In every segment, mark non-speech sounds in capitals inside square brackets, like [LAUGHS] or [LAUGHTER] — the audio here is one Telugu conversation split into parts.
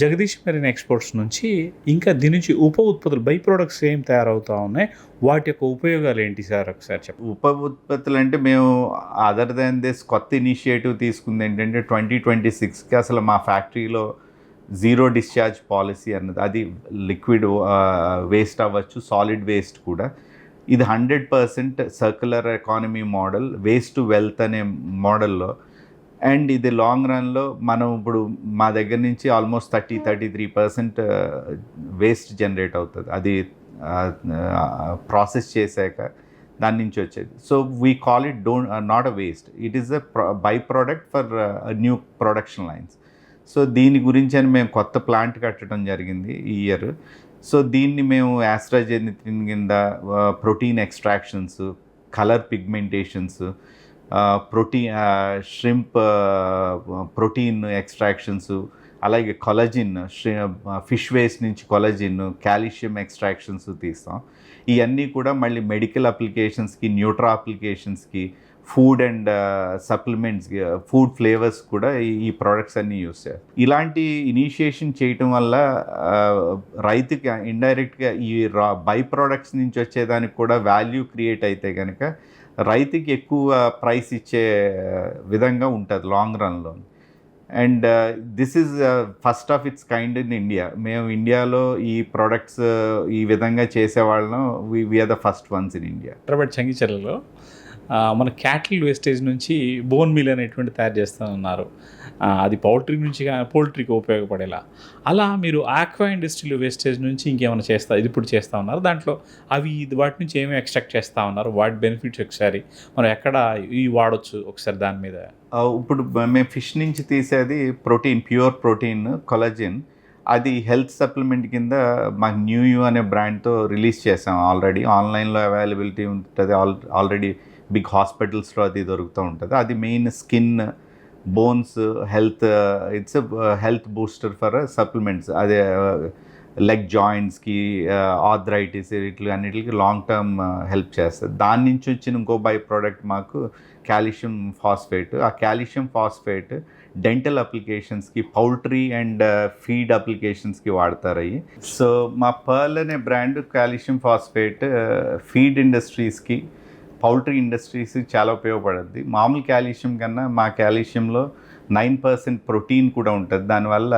జగదీష్ మెరీన్ ఎక్స్పోర్ట్స్ నుంచి ఇంకా దీని నుంచి ఉప ఉత్పత్తులు బై ప్రోడక్ట్స్ ఏం తయారవుతా ఉన్నాయి? వాటి యొక్క ఉపయోగాలు ఏంటి సార్? ఒకసారి చెప్పండి. ఉప ఉత్పత్తులు అంటే మేము అదర్ దాన్ దిస్ కొత్త ఇనిషియేటివ్ తీసుకుంది ఏంటంటే ట్వంటీ ట్వంటీ సిక్స్కి అసలు మా ఫ్యాక్టరీలో జీరో డిశ్చార్జ్ పాలసీ అన్నది అది లిక్విడ్ వేస్ట్ అవ్వచ్చు సాలిడ్ వేస్ట్ కూడా. ఇది hundred percent circular economy model waste to wealth అనే మోడల్లో అండ్ ఇది లాంగ్ రన్లో మనం ఇప్పుడు మా దగ్గర నుంచి almost thirty thirty three percent waste generate అవుతుంది. అది ప్రాసెస్ చేశాక దాని నుంచి వచ్చేది. So we call it don't not a waste it is a by product for new production lines so దీని గురించి అని మేము కొత్త ప్లాంట్ కట్టడం జరిగింది ఈ ఇయర్. సో దీన్ని మేము యాస్ట్రాజెనిథిన్ కింద protein extractions colour pigmentations protein shrimp protein extractions అలాగే కొలజిన్ ఫిష్ వేస్ట్ నుంచి కొలజిన్ కాల్షియం ఎక్స్ట్రాక్షన్స్ తీస్తాం. ఇవన్నీ కూడా మళ్ళీ మెడికల్ అప్లికేషన్స్కి nutra అప్లికేషన్స్కి food and supplements food flavours కూడా ఈ- ప్రోడక్ట్స్ అన్నీ యూస్ చేస్తారు ఇలాంటి ఇనిషియేషన్ చేయటం వల్ల రైతుకి ఇండైరెక్ట్గా ఈ రా బై ప్రోడక్ట్స్ నుంచి వచ్చేదానికి కూడా వాల్యూ క్రియేట్ అయితే కనుక రైతుకి ఎక్కువ ప్రైస్ ఇచ్చే విధంగా ఉంటుంది లాంగ్ రన్లో and this is first of its kind in India మేము ఇండియాలో ఈ ప్రోడక్ట్స్ uh, ఈ విధంగా చేసేవాళ్ళం. We are the first ones in India Hyderabad చంగిచెర్లలో మన క్యాటిల్ వేస్టేజ్ నుంచి బోన్ మిల్ అనేటువంటి తయారు చేస్తూ ఉన్నారు అది పౌల్ట్రీ నుంచి పౌల్ట్రీకి పోల్ట్రీకి ఉపయోగపడేలా. అలా మీరు ఆక్వా ఇండస్ట్రీలో వేస్టేజ్ నుంచి ఇంకేమైనా చేస్తా ఇది ఇప్పుడు చేస్తూ ఉన్నారు. దాంట్లో అవి ఇది వాటి నుంచి ఏమేమి ఎక్స్ట్రాక్ట్ చేస్తూ ఉన్నారు? వాటి బెనిఫిట్స్ ఒకసారి మనం ఎక్కడ ఇవి వాడొచ్చు ఒకసారి దాని మీద? ఇప్పుడు మేము ఫిష్ నుంచి తీసేది ప్రోటీన్ ప్యూర్ ప్రోటీన్ కొలజిన్. అది హెల్త్ సప్లిమెంట్ కింద మాకు న్యూ యూ అనే బ్రాండ్తో రిలీజ్ చేసాం ఆల్రెడీ. ఆన్లైన్లో అవైలబిలిటీ ఉంటుంది ఆల్ ఆల్రెడీ బిగ్ హాస్పిటల్స్లో అది దొరుకుతూ ఉంటుంది. అది main skin bones health it's health booster for supplements. అదే లెగ్ జాయింట్స్కి ఆథరైటిస్ ఇట్లు అన్నిటికి లాంగ్ టర్మ్ హెల్ప్ చేస్తుంది. దాని నుంచి వచ్చిన ఇంకో బై ప్రోడక్ట్ మాకు కాల్షియం ఫాస్ఫేట్. ఆ కాల్షియం ఫాస్ఫేట్ డెంటల్ అప్లికేషన్స్కి పౌల్ట్రీ అండ్ ఫీడ్ అప్లికేషన్స్కి వాడతారు అవి. సో మా పర్ల్ అనే బ్రాండ్ కాల్షియం ఫాస్ఫేట్ ఫీడ్ ఇండస్ట్రీస్కి పౌల్ట్రీ ఇండస్ట్రీస్ చాలా ఉపయోగపడుద్ది. మామూలు కాల్షియం కన్నా మా కాల్షియంలో నైన్ పర్సెంట్ ప్రోటీన్ కూడా ఉంటుంది. దానివల్ల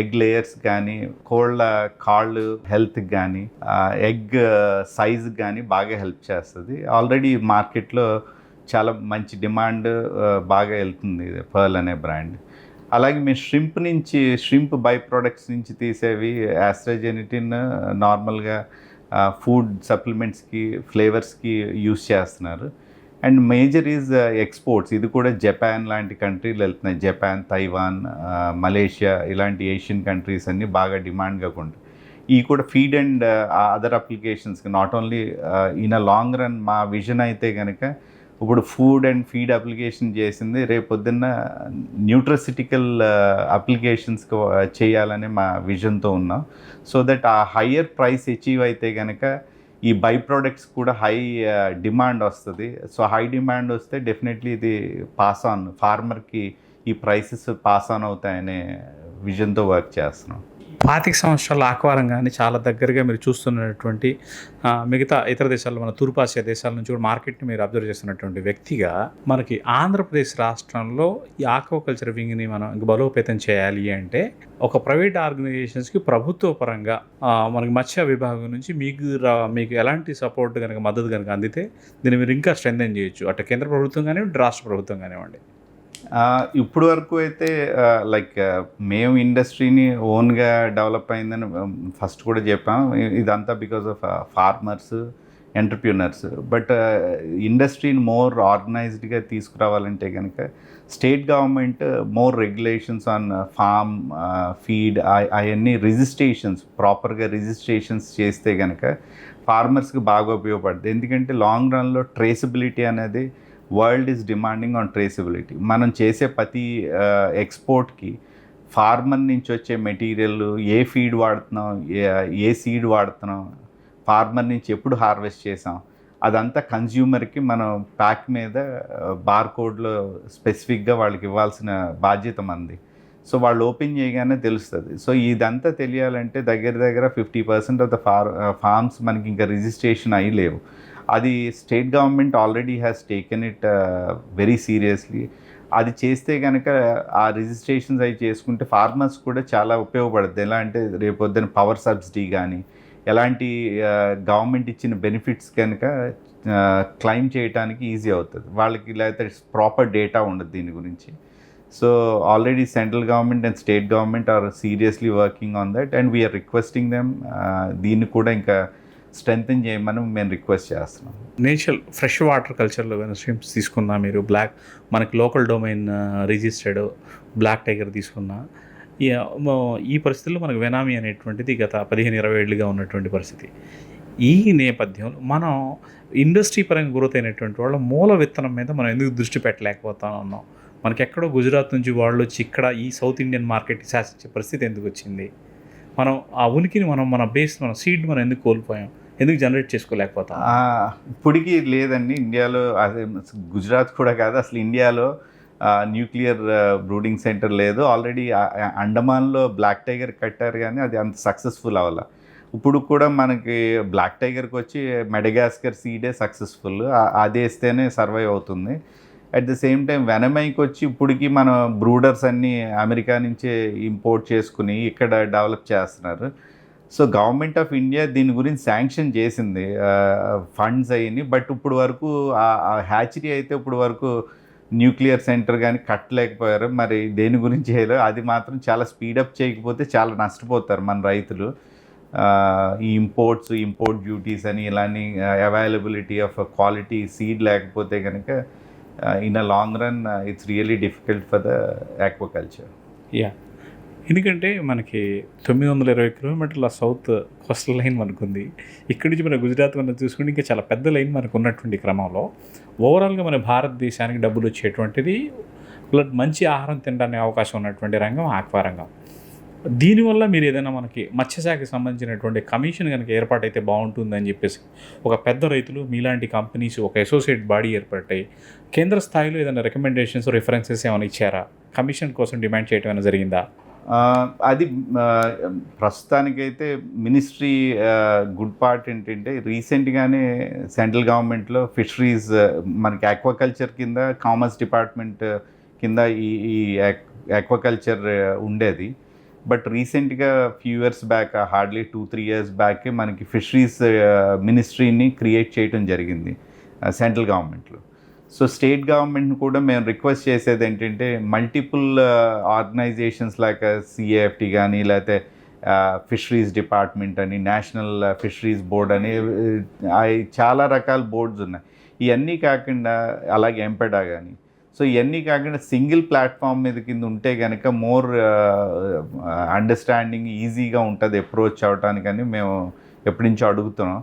ఎగ్ లేయర్స్ కానీ కోళ్ళ కాళ్ళు హెల్త్కి కానీ ఎగ్ సైజు కానీ బాగా హెల్ప్ చేస్తుంది. ఆల్రెడీ మార్కెట్లో చాలా మంచి డిమాండ్ బాగా వెళ్తుంది పర్ల్ అనే బ్రాండ్. అలాగే మేము షింప్ నుంచి షింప్ బై ప్రోడక్ట్స్ నుంచి తీసేవి యాస్ట్రాజెనిటిన్ నార్మల్గా ఫుడ్ సప్లిమెంట్స్కి ఫ్లేవర్స్కి యూస్ చేస్తున్నారు. అండ్ మేజర్ ఈజ్ ఎక్స్పోర్ట్స్ ఇది కూడా జపాన్ లాంటి కంట్రీలు వెళ్తున్నాయి. జపాన్ తైవాన్ మలేషియా ఇలాంటి ఏషియన్ కంట్రీస్ అన్నీ బాగా డిమాండ్గా ఉంటాయి ఈ కూడా feed and other అప్లికేషన్స్కి not only in a long run మా విజన్ అయితే కనుక ఇప్పుడు ఫుడ్ అండ్ ఫీడ్ అప్లికేషన్ చేసింది. రేపొద్దున్న న్యూట్రసిటికల్ అప్లికేషన్స్కి చేయాలని మా విజన్తో ఉన్నాం. సో దట్ ఆ హయ్యర్ ప్రైస్ అచీవ్ అయితే కనుక ఈ బై ప్రోడక్ట్స్ కూడా హై డిమాండ్ వస్తుంది. సో హై డిమాండ్ వస్తే డెఫినెట్లీ ఇది పాస్ ఆన్ ఫార్మర్కి ఈ ప్రైసెస్ పాస్ ఆన్ అవుతాయనే విజన్తో వర్క్ చేస్తున్నాం. పాతిక సంవత్సరాల ఆహ్వానం కానీ చాలా దగ్గరగా మీరు చూస్తున్నటువంటి మిగతా ఇతర దేశాల్లో మన తూర్పాసియా దేశాల నుంచి కూడా మార్కెట్ని మీరు అబ్జర్వ్ చేస్తున్నటువంటి వ్యక్తిగా మనకి ఆంధ్రప్రదేశ్ రాష్ట్రంలో ఈ ఆక్వాకల్చర్ వింగ్ని మనం ఇంక బలోపేతం చేయాలి అంటే ఒక ప్రైవేట్ ఆర్గనైజేషన్స్కి ప్రభుత్వ పరంగా మనకి మత్స్య విభాగం నుంచి మీకు రా- మీకు ఎలాంటి సపోర్ట్ కనుక మద్దతు కనుక అందితే దీన్ని మీరు ఇంకా స్ట్రెంగ్ చేయొచ్చు. అటు కేంద్ర ప్రభుత్వం కానివ్వండి రాష్ట్ర ప్రభుత్వం కానివ్వండి. ఇప్పుడు వరకు అయితే లైక్ మేము ఇండస్ట్రీని ఓన్గా డెవలప్ అయిందని ఫస్ట్ కూడా చెప్పాం. ఇదంతా because of farmers entrepreneurs but ఇండస్ట్రీని మోర్ ఆర్గనైజ్డ్గా తీసుకురావాలంటే కనుక state government more regulations on farm feed అవన్నీ రిజిస్ట్రేషన్స్ ప్రాపర్గా రిజిస్ట్రేషన్స్ చేస్తే కనుక ఫార్మర్స్కి బాగా ఉపయోగపడుతుంది ఎందుకంటే లాంగ్ రన్లో ట్రేసబిలిటీ అనేది world is demanding on traceability. మనం చేసే ప్రతి ఎక్స్పోర్ట్కి ఫార్మర్ నుంచి వచ్చే మెటీరియల్ ఏ ఫీడ్ వాడుతున్నాం ఏ ఏ సీడ్ వాడుతున్నాం ఫార్మర్ నుంచి ఎప్పుడు హార్వెస్ట్ చేసాం అదంతా కన్జ్యూమర్కి మనం ప్యాక్ మీద బార్ కోడ్లో స్పెసిఫిక్గా వాళ్ళకి ఇవ్వాల్సిన బాధ్యత మంది సో వాళ్ళు ఓపెన్ చేయగానే తెలుస్తుంది. సో ఇదంతా తెలియాలంటే దగ్గర దగ్గర fifty percent of the far farms మనకి ఇంకా రిజిస్ట్రేషన్ అయ్యి లేవు. అది state government already has taken it very seriously. అది చేస్తే కనుక ఆ రిజిస్ట్రేషన్స్ అవి చేసుకుంటే ఫార్మర్స్ కూడా చాలా ఉపయోగపడుతుంది ఎలా అంటే రేపొద్దున పవర్ సబ్సిడీ కానీ ఎలాంటి గవర్నమెంట్ ఇచ్చిన బెనిఫిట్స్ కనుక క్లైమ్ చేయడానికి ఈజీ అవుతుంది. వాళ్ళకి లేకపోతే ప్రాపర్ డేటా ఉండదు దీని గురించి. So already central government and state government are seriously working on that and we are requesting them దీన్ని కూడా ఇంకా స్ట్రెంగ్తన్ చేయమని మేము రిక్వెస్ట్ చేస్తున్నాం. నేచురల్ ఫ్రెష్ వాటర్ కల్చర్లో కానీ స్ట్రీమ్స్ తీసుకున్నా మీరు? బ్లాక్ మనకి local domain registered black tiger తీసుకున్నా. ఈ ఈ పరిస్థితుల్లో మనకు వెనామీ అనేటువంటిది గత పదిహేను ఇరవై ఏళ్ళుగా ఉన్నటువంటి పరిస్థితి. ఈ నేపథ్యంలో మనం ఇండస్ట్రీ పరంగా గ్రోత్ అయినటువంటి వాళ్ళ మూల విత్తనం మీద మనం ఎందుకు దృష్టి పెట్టలేకపోతా ఉన్నాం మనకి ఎక్కడో గుజరాత్ నుంచి వాళ్ళు వచ్చి ఇక్కడ ఈ సౌత్ ఇండియన్ మార్కెట్ శాసించే పరిస్థితి ఎందుకు వచ్చింది? మనం ఆ ఉనికిని మనం మన బేస్ మన సీడ్ మనం ఎందుకు కోల్పోయాం? ఎందుకు జనరేట్ చేసుకోలేకపోతాం? ఇప్పటికీ లేదండి. ఇండియాలో అదే గుజరాత్ కూడా కాదు అసలు ఇండియాలో న్యూక్లియర్ బ్రూడింగ్ సెంటర్ లేదు. ఆల్రెడీ అండమాన్లో బ్లాక్ టైగర్ కట్టారు కానీ అది అంత సక్సెస్ఫుల్ అవ్వాల. ఇప్పుడు కూడా మనకి బ్లాక్ టైగర్కి వచ్చి మెడగాస్కర్ సీడే సక్సెస్ఫుల్. అది వేస్తేనే సర్వైవ్ అవుతుంది. అట్ ద సేమ్ టైం వెనమైకి వచ్చి ఇప్పటికి మన బ్రూడర్స్ అన్నీ అమెరికా నుంచే ఇంపోర్ట్ చేసుకుని ఇక్కడ డెవలప్ చేస్తున్నారు. సో గవర్నమెంట్ ఆఫ్ ఇండియా దీని గురించి శాంక్షన్ చేసింది ఫండ్స్ అయ్యి బట్ ఇప్పుడు వరకు ఆ హ్యాచరీ అయితే ఇప్పుడు వరకు న్యూక్లియర్ సెంటర్ కానీ కట్టలేకపోయారు. మరి దేని గురించి చేయాలో? అది మాత్రం చాలా స్పీడప్ చేయకపోతే చాలా నష్టపోతారు మన రైతులు. ఈ ఇంపోర్ట్స్ ఇంపోర్ట్ డ్యూటీస్ అని ఇలాని అవైలబిలిటీ ఆఫ్ క్వాలిటీ సీడ్ లేకపోతే కనుక in a long run it's really difficult for the aquaculture. Yeah ఎందుకంటే మనకి తొమ్మిది వందల ఇరవై కిలోమీటర్ల సౌత్ కోస్టల్ లైన్ మనకు ఉంది. ఇక్కడి నుంచి మన గుజరాత్ మనం చూసుకుంటే ఇంకా చాలా పెద్ద లైన్ మనకు ఉన్నటువంటి క్రమంలో. ఓవరాల్గా మన భారతదేశానికి డబ్బులు వచ్చేటువంటిది ప్లస్ మంచి ఆహారం తినడానికి అవకాశం ఉన్నటువంటి రంగం ఆక్వా రంగం. దీనివల్ల మీరు ఏదైనా మనకి మత్స్యశాఖకి సంబంధించినటువంటి కమిషన్ కనుక ఏర్పాటైతే బాగుంటుందని చెప్పేసి ఒక పెద్ద రైతులు మీలాంటి కంపెనీస్ ఒక అసోసియేట్ బాడీ ఏర్పడ్డాయి కేంద్ర స్థాయిలో ఏదైనా రికమెండేషన్స్ రిఫరెన్సెస్ ఏమైనా ఇచ్చారా? కమిషన్ కోసం డిమాండ్ చేయడం ఏమైనా జరిగిందా? అది ప్రస్తుతానికైతే మినిస్ట్రీ గుడ్ పార్ట్ ఏంటంటే రీసెంట్గానే సెంట్రల్ గవర్నమెంట్లో ఫిషరీస్ మనకి ఆక్వాకల్చర్ కింద కామర్స్ డిపార్ట్మెంట్ కింద ఈ ఈ ఆక్వాకల్చర్ ఉండేది. బట్ రీసెంట్గా few years back hardly two three years back మనకి ఫిషరీస్ మినిస్ట్రీని క్రియేట్ చేయడం జరిగింది సెంట్రల్ గవర్నమెంట్లో. సో స్టేట్ గవర్నమెంట్ కూడా మేము రిక్వెస్ట్ చేసేది ఏంటంటే మల్టిపుల్ ఆర్గనైజేషన్స్ లైక్ సిఏఎఫ్టీ కానీ లేకపోతే ఫిషరీస్ డిపార్ట్మెంట్ అని నేషనల్ ఫిషరీస్ బోర్డ్ అని చాలా రకాల బోర్డ్స్ ఉన్నాయి. ఇవన్నీ కాకుండా అలాగే ఎంపెడా కానీ సో ఇవన్నీ కాకుండా సింగిల్ ప్లాట్ఫామ్ మీద కింద ఉంటే కనుక మోర్ అండర్స్టాండింగ్ ఈజీగా ఉంటుంది అప్రోచ్ అవటానికని మేము ఎప్పటి నుంచో అడుగుతున్నాం.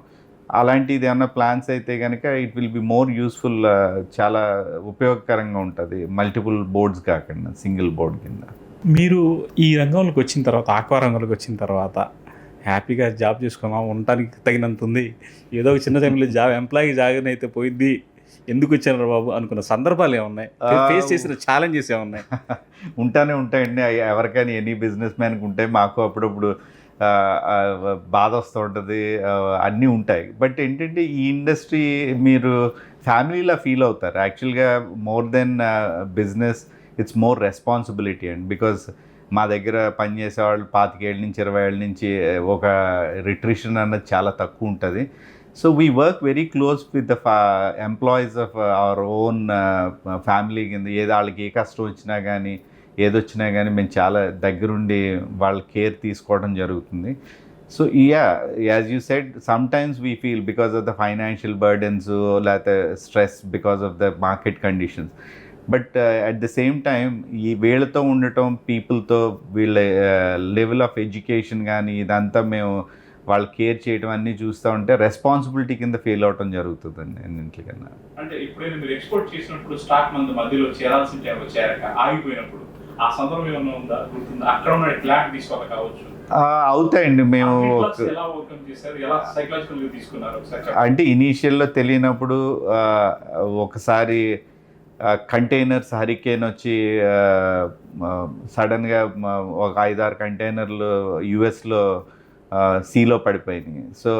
అలాంటిది ఏమన్నా ప్లాన్స్ అయితే కనుక it will be more useful చాలా ఉపయోగకరంగా ఉంటుంది. మల్టిపుల్ బోర్డ్స్ కాకుండా సింగిల్ బోర్డ్ కింద. మీరు ఈ రంగంలోకి వచ్చిన తర్వాత ఆక్వా రంగంలోకి వచ్చిన తర్వాత హ్యాపీగా జాబ్ చేసుకున్నాం ఉండటానికి తగినంత ఉంది. ఏదో ఒక చిన్న టైంలో జాబ్ ఎంప్లాయీ జాగ్రత్త అయితే పోయింది ఎందుకు వచ్చారు బాబు? అనుకున్న సందర్భాలు ఏమున్నాయి? ఫేస్ చేసిన ఛాలెంజెస్ ఏమున్నాయి? [LAUGHS] ఉంటానే ఉంటాయండి. ఎవరికైనా ఎనీ బిజినెస్ మ్యాన్కి ఉంటాయి మాకు అప్పుడప్పుడు బాధ వస్తూ ఉంటుంది అన్నీ ఉంటాయి. బట్ ఏంటంటే ఈ ఇండస్ట్రీ మీరు ఫ్యామిలీలా ఫీల్ అవుతారు. యాక్చువల్గా more than business it's more responsibility and because మా దగ్గర పనిచేసే వాళ్ళు పాతికేళ్ళ నుంచి ఇరవై ఏళ్ళ నుంచి ఒక రిట్రిషన్ అన్నది చాలా తక్కువ ఉంటుంది. So we work very close with the employees of our own family కింద ఏదో వాళ్ళకి ఏ కష్టం వచ్చినా కానీ ఏదొచ్చినా కానీ మేము చాలా దగ్గరుండి వాళ్ళ కేర్ తీసుకోవడం జరుగుతుంది. So yeah as you said some times we feel because of the financial burdens లేకపోతే stress because of the market conditions. But uh, at the same time ఈ వీళ్ళతో ఉండటం పీపుల్తో వీళ్ళ uh, లెవెల్ ఆఫ్ ఎడ్యుకేషన్ కానీ ఇదంతా మేము వాళ్ళు కేర్ చేయడం అన్నీ చూస్తూ ఉంటే రెస్పాన్సిబిలిటీ కింద ఫీల్ అవటం జరుగుతుందండి అన్నింటికన్నా అంటే ఇప్పుడు మీరు ఎక్స్పోర్ట్ చేసినప్పుడు స్టాక్ మంది మధ్యలో చేరాల్సిన టైం చేరక ఆగిపోయినప్పుడు? ఆ సందర్భం ఏమన్నా ఉందా? గుర్తుందా? అక్కడ ఉన్న ఫ్లాట్ తీసుకోవాలి కావచ్చు. అవుతాయండి మేము. అంటే ఇనీషియల్లో తెలియనప్పుడు ఒకసారి కంటైనర్స్ హరికేన్ వచ్చి సడన్గా ఒక ఐదారు కంటైనర్లు యుఎస్లో సీలో పడిపోయినాయి. సో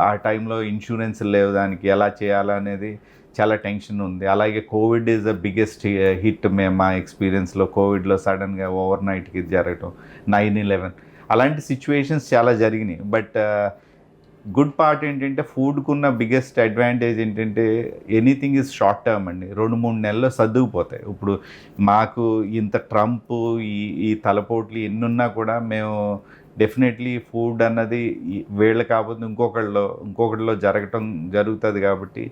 ఆ టైంలో ఇన్సూరెన్స్ లేవు దానికి. ఎలా చేయాలనేది చాలా టెన్షన్ ఉంది. అలాగే Covid is the biggest hit మేము మా ఎక్స్పీరియన్స్లో కోవిడ్లో సడన్గా ఓవర్ నైట్కి జరగటం నైన్ ఇలెవెన్ అలాంటి సిచ్యువేషన్స్ చాలా జరిగినాయి. బట్ uh, గుడ్ పార్ట్ ఏంటంటే ఫుడ్కున్న బిగ్గెస్ట్ అడ్వాంటేజ్ ఏంటంటే ఎనీథింగ్ ఇస్ షార్ట్ టర్మ్ అండి. రెండు మూడు నెలల్లో సర్దుకుపోతాయి. ఇప్పుడు మాకు ఇంత ట్రంప్ ఈ ఈ తలపోట్లు ఎన్నున్నా కూడా మేము డెఫినెట్లీ ఫుడ్ అన్నది వీళ్ళు కాకపోతే ఇంకొకళ్ళు ఇంకొకటిలో జరగటం జరుగుతుంది కాబట్టి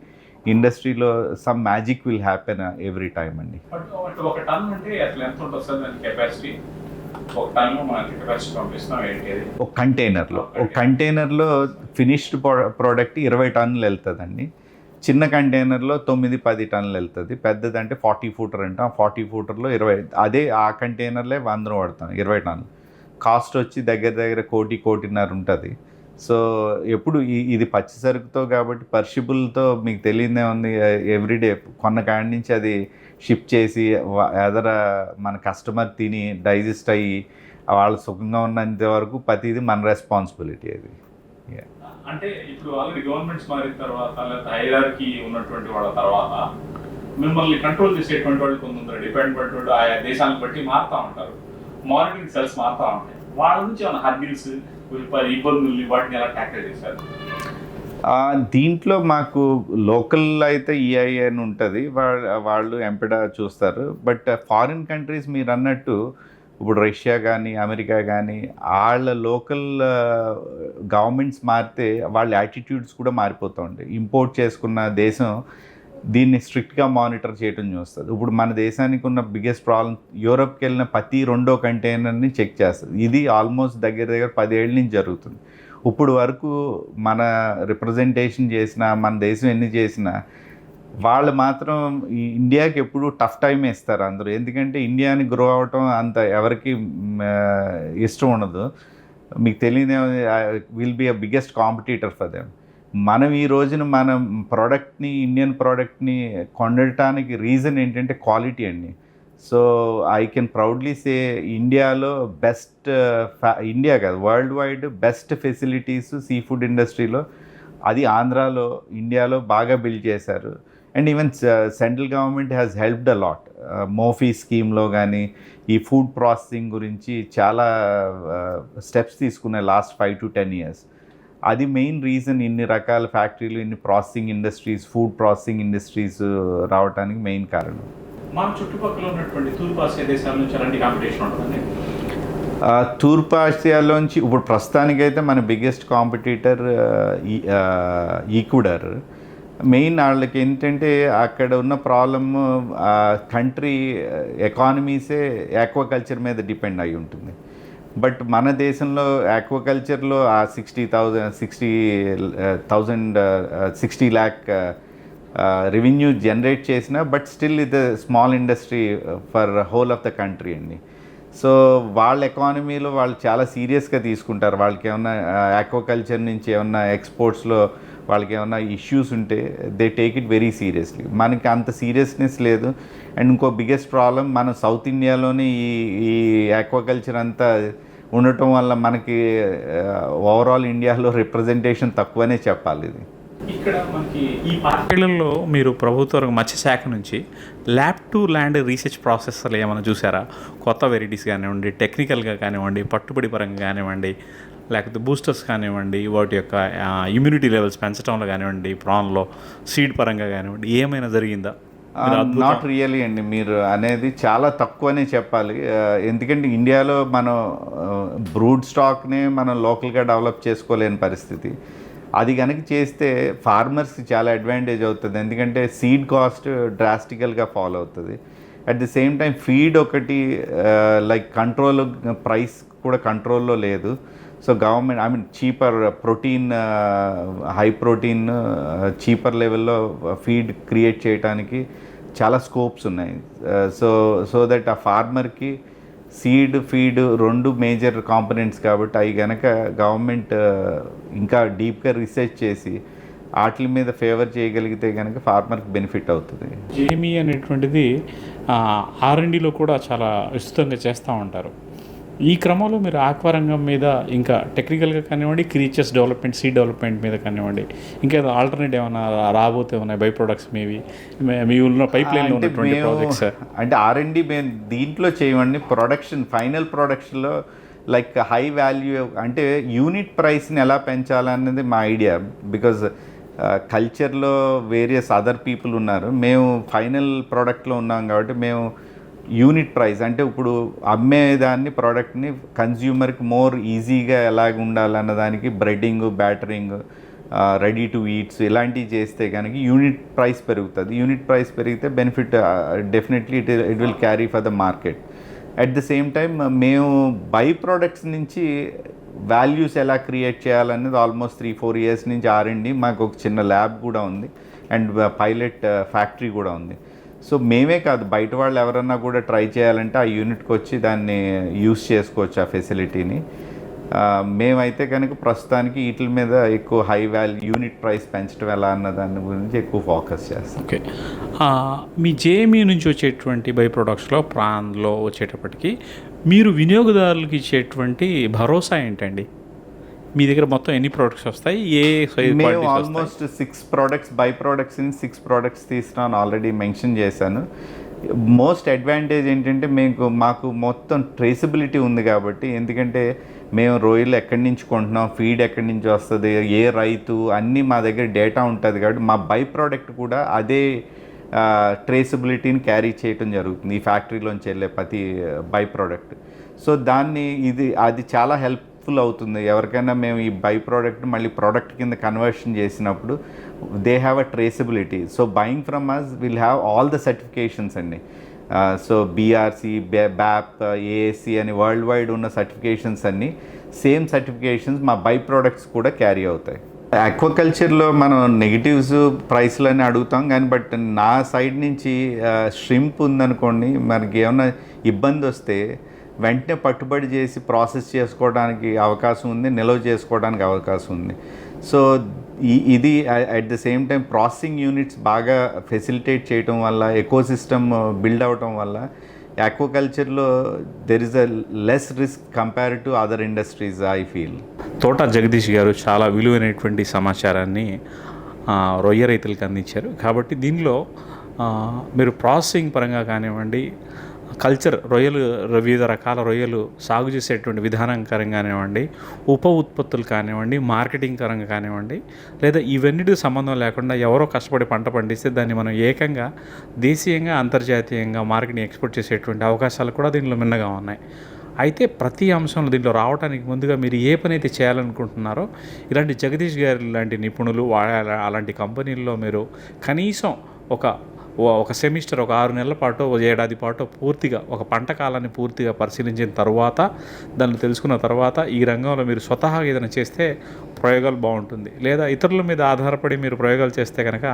ఇండస్ట్రీలో some magic will happen every time అండి. ఒక- టన్ అంటే అసలు ఎంత ఉంటుంది సార్ దాని కెపాసిటీ ఒక కంటైనర్లో ఒక కంటైనర్లో ఫినిష్డ్ ప్రోడక్ట్ ఇరవై టన్నులు వెళ్తుందండి. చిన్న కంటైనర్లో తొమ్మిది పది టన్నులు వెళ్తుంది. పెద్దదంటే ఫార్టీ ఫూటర్ అంటే. ఆ ఫార్టీ ఫూటర్లో ఇరవై అదే ఆ కంటైనర్లే వందలు పడతాం ఇరవై టన్నులు. కాస్ట్ వచ్చి దగ్గర దగ్గర కోటి కోటిన్నర ఉంటుంది. సో ఎప్పుడు ఇది పచ్చి సరుకుతో కాబట్టి పర్షిబుల్తో మీకు తెలియదే ఉంది ఎవ్రీడే కొన్న కాడి నుంచి అది షిప్ చేసి ఎదర మన కస్టమర్ తిని డైజెస్ట్ అయ్యి వాళ్ళు సుఖంగా ఉన్నంత వరకు ప్రతిది మన రెస్పాన్సిబిలిటీ అది. అంటే ఇప్పుడు ఆల్రెడీ గవర్నమెంట్స్ మారిన తర్వాత లేదా హైరార్కీ ఉన్నటువంటి వాళ్ళ తర్వాత మిమ్మల్ని కంట్రోల్ చేసేటువంటి వాళ్ళు కొందరు డిపెండ్ వాళ్ళు ఆయా దేశాలను బట్టి మారుతూ ఉంటారు. మానిటరింగ్ సెల్స్ మారుతూ ఉంటాయి. వాళ్ళ నుంచి ఏమైనా హర్డిల్స్ వాటిని ఎలా ట్యాకిల్ చేశారు? దీంట్లో మాకు లోకల్ అయితే ఈఐ అని ఉంటుంది. వాళ్ళు ఎంపిడ చూస్తారు. బట్ ఫారిన్ కంట్రీస్ మీరు అన్నట్టు ఇప్పుడు రష్యా కానీ అమెరికా కానీ వాళ్ళ లోకల్ గవర్నమెంట్స్ మారితే వాళ్ళ యాటిట్యూడ్స్ కూడా మారిపోతూ ఉంటాయి. ఇంపోర్ట్ చేసుకున్న దేశం దీన్ని స్ట్రిక్ట్గా మానిటర్ చేయడం చూస్తుంది. ఇప్పుడు మన దేశానికి ఉన్న బిగ్గెస్ట్ ప్రాబ్లం యూరోప్కి వెళ్ళిన ప్రతి రెండో కంటైనర్ని చెక్ చేస్తుంది. ఇది ఆల్మోస్ట్ దగ్గర దగ్గర పదేళ్ళ నుంచి జరుగుతుంది. ఇప్పుడు వరకు మన రిప్రజెంటేషన్ చేసిన మన దేశం ఎన్ని చేసినా వాళ్ళు మాత్రం ఈ ఇండియాకి ఎప్పుడు టఫ్ టైం ఇస్తారు అందరూ. ఎందుకంటే ఇండియాని గ్రో అవటం అంత ఎవరికి ఇష్టం ఉండదు. మీకు తెలియదే will be a biggest competitor for them. మనం ఈ రోజున మన ప్రోడక్ట్ని ఇండియన్ ప్రోడక్ట్ని కొనడానికి రీజన్ ఏంటంటే క్వాలిటీ అండి. So I can proudly say ఇండియాలో బెస్ట్ ఇండియా కాదు world wide best facilities sea food ఇండస్ట్రీలో అది ఆంధ్రాలో ఇండియాలో బాగా బిల్డ్ చేశారు. And even central government has helped a lot మోఫీ స్కీమ్లో కానీ ఈ ఫుడ్ ప్రాసెసింగ్ గురించి చాలా uh, steps తీసుకున్నాయి last five to ten years అది మెయిన్ రీజన్ ఇన్ని రకాల ఫ్యాక్టరీలు ఇన్ని processing industries food processing industries రావడానికి మెయిన్ కారణం. మన చుట్టుపక్కల ఉన్నటువంటి తూర్పాసియా దేశాల నుంచి అలాంటి కాంపిటీషన్ ఉంటుందండి? తూర్పు ఆసియాలోంచి ఇప్పుడు ప్రస్తుతానికైతే మన బిగ్గెస్ట్ కాంపిటీటర్ ఈక్వడర్. మెయిన్ వాళ్ళకి ఏంటంటే అక్కడ ఉన్న ప్రాబ్లమ్ కంట్రీ ఎకానమీసే ఆక్వాకల్చర్ మీద డిపెండ్ అయి ఉంటుంది. బట్ మన దేశంలో ఆక్వాకల్చర్లో ఆ sixty thousand sixty thousand sixty lakh revenue generate చేసిన బట్ స్టిల్ ఇది small industry for whole of the country అండి. సో వాళ్ళ ఎకానమీలో వాళ్ళు చాలా సీరియస్గా తీసుకుంటారు. వాళ్ళకి ఏమన్నా ఆక్వాకల్చర్ నుంచి ఏమన్నా ఎక్స్పోర్ట్స్లో వాళ్ళకి ఏమైనా ఇష్యూస్ ఉంటే they take it very seriously మనకి అంత సీరియస్నెస్ లేదు. అండ్ ఇంకో బిగ్గెస్ట్ ప్రాబ్లం మన సౌత్ ఇండియాలోనే ఈ ఈ ఆక్వాకల్చర్ అంతా ఉండటం వల్ల మనకి ఓవరాల్ ఇండియాలో రిప్రజెంటేషన్ తక్కువనే చెప్పాలి ఇది. ఇక్కడ మనకి ఈ పార్టీలలో మీరు ప్రభుత్వ మత్స్యశాఖ మత్స్య శాఖ నుంచి ల్యాబ్ టు ల్యాండ్ రీసెర్చ్ ప్రాసెస్లు ఏమైనా చూసారా? కొత్త వెరైటీస్ కానివ్వండి టెక్నికల్గా కానివ్వండి పట్టుబడి పరంగా కానివ్వండి లేకపోతే బూస్టర్స్ కానివ్వండి వాటి యొక్క ఇమ్యూనిటీ లెవెల్స్ పెంచడంలో కానివ్వండి ప్రాన్లో సీడ్ పరంగా కానివ్వండి ఏమైనా జరిగిందా? నాట్ రియలీ అండి. మీరు అనేది చాలా తక్కువనే చెప్పాలి. ఎందుకంటే ఇండియాలో మనం బ్రూడ్ స్టాక్ని మనం లోకల్గా డెవలప్ చేసుకోలేని పరిస్థితి. అది కనుక చేస్తే ఫార్మర్స్కి చాలా అడ్వాంటేజ్ అవుతుంది. ఎందుకంటే సీడ్ కాస్ట్ డ్రాస్టికల్గా ఫాలో అవుతుంది. At the same time feed ఒకటి లైక్ కంట్రోల్ ప్రైస్ కూడా కంట్రోల్లో లేదు. So government I mean cheaper protein high protein cheaper లెవెల్లో ఫీడ్ క్రియేట్ చేయడానికి చాలా స్కోప్స్ ఉన్నాయి. సో సో దట్ ఆ ఫార్మర్కి సీడ్ ఫీడ్ రెండు మేజర్ కాంపనెంట్స్ కాబట్టి అవి కనుక గవర్నమెంట్ ఇంకా డీప్గా రీసెర్చ్ చేసి వాటి మీద ఫేవర్ చేయగలిగితే కనుక ఫార్మర్కి బెనిఫిట్ అవుతుంది. జేమీ అనేటువంటిది ఆర్ఎండిలో కూడా చాలా విస్తృతంగా చేస్తూ ఉంటారు. ఈ క్రమంలో మీరు ఆక్వా రంగం మీద ఇంకా టెక్నికల్గా కానివ్వండి క్రీచర్స్ డెవలప్మెంట్ సీ డెవలప్మెంట్ మీద కానివ్వండి ఇంకా ఏదో ఆల్టర్నేట్ ఏమైనా రాబోతే ఉన్నాయి బై ప్రొడక్ట్స్ మీవి? మీ- ఉన్న పైప్ లైన్లో అంటే ఉన్నటువంటి మేము- ప్రాజెక్ట్స్ అంటే ఆర్ అండ్ మేము దీంట్లో చేయమండి. ప్రొడక్షన్ ఫైనల్ ప్రొడక్షన్లో లైక్ హై వాల్యూ అంటే యూనిట్ ప్రైస్ని ఎలా పెంచాలన్నది మా ఐడియా బికాజ్ కల్చర్లో వేరియస్ అదర్ పీపుల్ ఉన్నారు. మేము ఫైనల్ ప్రోడక్ట్లో ఉన్నాం కాబట్టి మేము యూనిట్ ప్రైస్ అంటే ఇప్పుడు అమ్మేదాన్ని ప్రోడక్ట్ని కన్జ్యూమర్కి మోర్ ఈజీగా ఎలాగ ఉండాలన్న దానికి breading battering ready to eats ఇలాంటివి చేస్తే కనుక యూనిట్ ప్రైస్ పెరుగుతుంది. యూనిట్ ప్రైస్ పెరిగితే benefit definitely it it will carry for the market. At the same time మేము బై ప్రోడక్ట్స్ నుంచి వాల్యూస్ ఎలా క్రియేట్ చేయాలనేది ఆల్మోస్ట్ త్రీ ఫోర్ ఇయర్స్ నుంచి ఆరండి మాకు ఒక చిన్న ల్యాబ్ కూడా ఉంది. అండ్ పైలట్ ఫ్యాక్టరీ కూడా ఉంది. సో మేమే కాదు బయట వాళ్ళు ఎవరన్నా కూడా ట్రై చేయాలంటే ఆ యూనిట్కి వచ్చి దాన్ని యూస్ చేసుకోవచ్చు ఆ ఫెసిలిటీని మేమైతే కనుక ప్రస్తుతానికి వీటి మీద ఎక్కువ హై వాల్యూ యూనిట్ ప్రైస్ పెంచడం ఎలా అన్న దాని గురించి ఎక్కువ ఫోకస్ చేస్తాం. ఓకే. మీ జేఎంఈ నుంచి వచ్చేటువంటి బై ప్రొడక్ట్స్లో ప్రాన్లో వచ్చేటప్పటికి మీరు వినియోగదారులకు ఇచ్చేటువంటి భరోసా ఏంటండి? మీ దగ్గర మొత్తం ఎన్ని ప్రోడక్ట్స్ వస్తాయి? ఏ మేము almost six products by products six products తీస్తున్నాను ఆల్రెడీ మెన్షన్ చేశాను. మోస్ట్ అడ్వాంటేజ్ ఏంటంటే మీకు మాకు మొత్తం ట్రేసబిలిటీ ఉంది కాబట్టి ఎందుకంటే మేము రొయ్యలు ఎక్కడి నుంచి కొంటున్నాం ఫీడ్ ఎక్కడి నుంచి వస్తుంది ఏ రైతు అన్నీ మా దగ్గర డేటా ఉంటుంది కాబట్టి మా బై ప్రోడక్ట్ కూడా అదే ట్రేసబిలిటీని క్యారీ చేయటం జరుగుతుంది ఈ ఫ్యాక్టరీలోంచి వెళ్ళే ప్రతి బై ప్రోడక్ట్ సో దాన్ని ఇది అది చాలా హెల్ప్ఫుల్ అవుతుంది. ఎవరికైనా మేము ఈ బై ప్రోడక్ట్ మళ్ళీ ప్రోడక్ట్ కింద కన్వర్షన్ చేసినప్పుడు they have a traceability so buying from us will have all the certifications అండి. సో బీఆర్సీ బ్యాప్ ఏఎస్సి అని వరల్డ్ వైడ్ ఉన్న సర్టిఫికేషన్స్ అన్నీ సేమ్ సర్టిఫికేషన్స్ మా బై ప్రోడక్ట్స్ కూడా క్యారీ అవుతాయి. ఆక్వాకల్చర్లో మనం నెగిటివ్స్ ప్రైస్లని అడుగుతాం కానీ బట్ నా సైడ్ నుంచి షింప్ ఉందనుకోండి మనకి ఏమైనా ఇబ్బంది వస్తే వెంటనే పట్టుబడి చేసి ప్రాసెస్ చేసుకోవడానికి అవకాశం ఉంది నిల్వ చేసుకోవడానికి అవకాశం ఉంది. సో ఈ ఇది at the same time processing units బాగా ఫెసిలిటేట్ చేయటం వల్ల ఎకో సిస్టమ్ బిల్డ్ అవటం వల్ల ఆక్వాకల్చర్లో there is a less risk compare to other industries I feel Thota Jagadish గారు చాలా విలువైనటువంటి సమాచారాన్ని రొయ్య రైతులకు అందించారు. కాబట్టి దీనిలో మీరు ప్రాసెసింగ్ పరంగా కానివ్వండి కల్చర్ రొయ్యలు వివిధ రకాల రొయ్యలు సాగు చేసేటువంటి విధానం పరంగా కానివ్వండి ఉప ఉత్పత్తులు కానివ్వండి మార్కెటింగ్ పరంగా కానివ్వండి లేదా ఇవన్నిటికి సంబంధం లేకుండా ఎవరో కష్టపడి పంట పండిస్తే దాన్ని మనం ఏకంగా దేశీయంగా అంతర్జాతీయంగా మార్కెటింగ్ ఎక్స్పోర్ట్ చేసేటువంటి అవకాశాలు కూడా దీనిలో మిన్నగా ఉన్నాయి. అయితే ప్రతి అంశంలో దీంట్లో రావడానికి ముందుగా మీరు ఏ పని అయితే చేయాలనుకుంటున్నారో ఇలాంటి జగదీష్ గారి లాంటి నిపుణులు వాళ్ళ అలాంటి కంపెనీల్లో మీరు కనీసం ఒక ఒక సెమిస్టర్ ఒక ఆరు నెలల పాటు ఒక ఏడాది పాటు పూర్తిగా ఒక పంట కాలాన్ని పూర్తిగా పరిశీలించిన తర్వాత దాన్ని తెలుసుకున్న తర్వాత ఈ రంగంలో మీరు స్వతహాగా ఏదైనా చేస్తే ప్రయోగాలు బాగుంటుంది. లేదా ఇతరుల మీద ఆధారపడి మీరు ప్రయోగాలు చేస్తే కనుక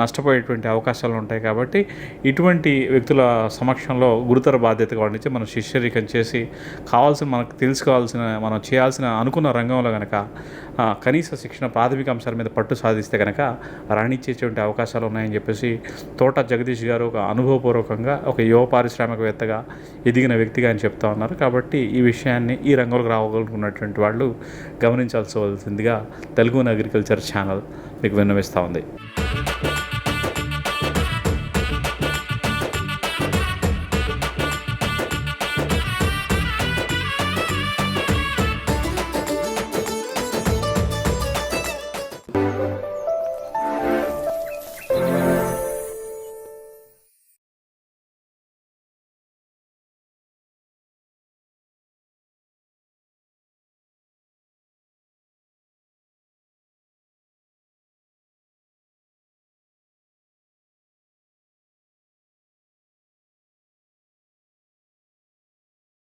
నష్టపోయేటువంటి అవకాశాలు ఉంటాయి కాబట్టి ఇటువంటి వ్యక్తుల సమక్షంలో గురుతర బాధ్యతగా వహించి మనం శిష్యరికం చేసి కావాల్సిన మనకు తెలుసుకోవాల్సిన మనం చేయాల్సిన అనుకున్న రంగంలో కనుక కనీస శిక్షణ ప్రాథమిక అంశాల మీద పట్టు సాధిస్తే కనుక రాణించేటువంటి అవకాశాలు ఉన్నాయని చెప్పేసి తోట జగదీష్ గారు ఒక అనుభవపూర్వకంగా ఒక యువ పారిశ్రామికవేత్తగా ఎదిగిన వ్యక్తిగా అని చెప్తా ఉన్నారు. కాబట్టి ఈ విషయాన్ని ఈ రంగంలోకి రావాలనుకున్నటువంటి వాళ్ళు గమనించాల్సి వలసిందిగా తెలుగు అగ్రికల్చర్ ఛానల్ మీకు విన్నవిస్తూ ఉంది.